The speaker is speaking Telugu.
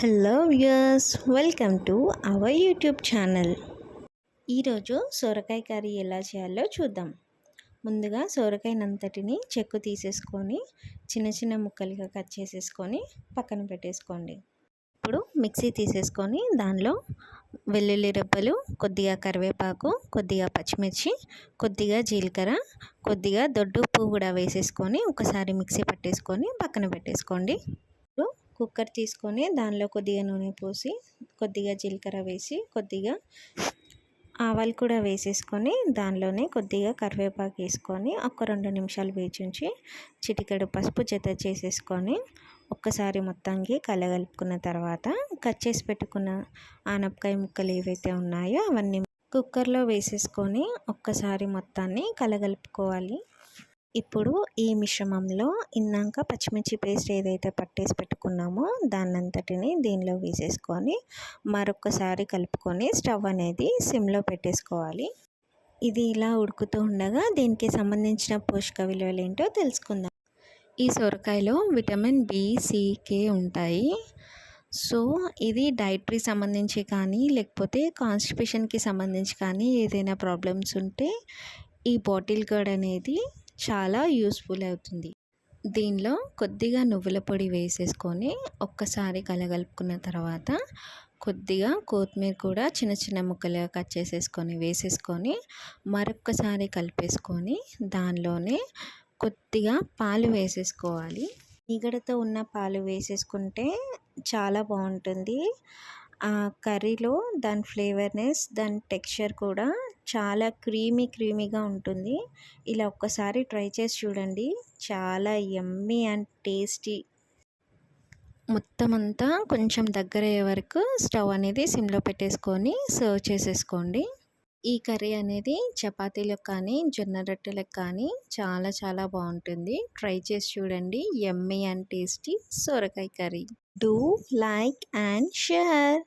Hello viewers welcome to our YouTube channel. ఈరోజు సొరకాయ కర్రీ ఎలా చేయాలో చూద్దాం. ముందుగా సొరకాయనంతటిని చెక్కు తీసేసుకొని చిన్న చిన్న ముక్కలుగా కట్ చేసేసుకొని పక్కన పెట్టేసుకోండి. ఇప్పుడు మిక్సీ తీసేసుకొని దానిలో వెల్లుల్లి రెబ్బలు కొద్దిగా కరివేపాకు కొద్దిగా పచ్చిమిర్చి కొద్దిగా జీలకర్ర కొద్దిగా దొడ్డు ఉప్పు కూడా వేసేసుకొని ఒకసారి మిక్సీ పట్టేసుకొని పక్కన పెట్టేసుకోండి. కుక్కర్ తీసుకొని దానిలో కొద్దిగా నూనె పోసి కొద్దిగా జీలకర్ర వేసి కొద్దిగా ఆవాలు కూడా వేసేసుకొని దానిలోనే కొద్దిగా కరివేపాకు వేసుకొని ఒక రెండు నిమిషాలు వేచించి చిటికెడు పసుపు జత చేసేసుకొని ఒక్కసారి మొత్తానికి కలగలుపుకున్న తర్వాత కట్ చేసి పెట్టుకున్న ఆనపకాయ ముక్కలు ఏవైతే ఉన్నాయో అవన్నీ కుక్కర్లో వేసేసుకొని ఒక్కసారి మొత్తాన్ని కలగలుపుకోవాలి. ఇప్పుడు ఈ మిశ్రమంలో ఇందాక పచ్చిమిర్చి పేస్ట్ ఏదైతే పట్టేసి పెట్టుకున్నామో దాన్నంతటిని దీనిలో వేసేసుకొని మరొకసారి కలుపుకొని స్టవ్ అనేది సిమ్లో పెట్టేసుకోవాలి. ఇది ఇలా ఉడుకుతూ ఉండగా దీనికి సంబంధించిన పోషక విలువలు ఏంటో తెలుసుకుందాం. ఈ సొరకాయలో విటమిన్ బి సి కే ఉంటాయి. సో ఇది డైటరీ సంబంధించి కానీ లేకపోతే కాన్స్టిపేషన్కి సంబంధించి కానీ ఏదైనా ప్రాబ్లమ్స్ ఉంటే ఈ బాటిల్ గర్డ్ అనేది చాలా యూస్ఫుల్ అవుతుంది. దీనిలో కొద్దిగా నువ్వుల పొడి వేసేసుకొని ఒక్కసారి కలగలుపుకున్న తర్వాత కొద్దిగా కొత్తిమీర కూడా చిన్న చిన్న ముక్కలుగా కట్ చేసేసుకొని వేసేసుకొని మరొక్కసారి కలిపేసుకొని దానిలోనే కొద్దిగా పాలు వేసేసుకోవాలి. నిగడతో ఉన్న పాలు వేసేసుకుంటే చాలా బాగుంటుంది. ఆ కర్రీలో దాని ఫ్లేవర్నెస్ దాని టెక్స్చర్ కూడా చాలా క్రీమీ క్రీమీగా ఉంటుంది. ఇలా ఒక్కసారి ట్రై చేసి చూడండి. చాలా యమ్మీ అండ్ టేస్టీ. మొత్తం అంతా కొంచెం దగ్గర అయ్యే వరకు స్టవ్ అనేది సిమ్లో పెట్టేసుకొని సర్వ్ చేసేసుకోండి. ఈ కర్రీ అనేది చపాతీలకు కానీ జొన్న రొట్టెలకు కానీ చాలా చాలా బాగుంటుంది. ట్రై చేసి చూడండి. ఎమ్మీ అండ్ టేస్టీ సొరకాయ curry. Do like and share.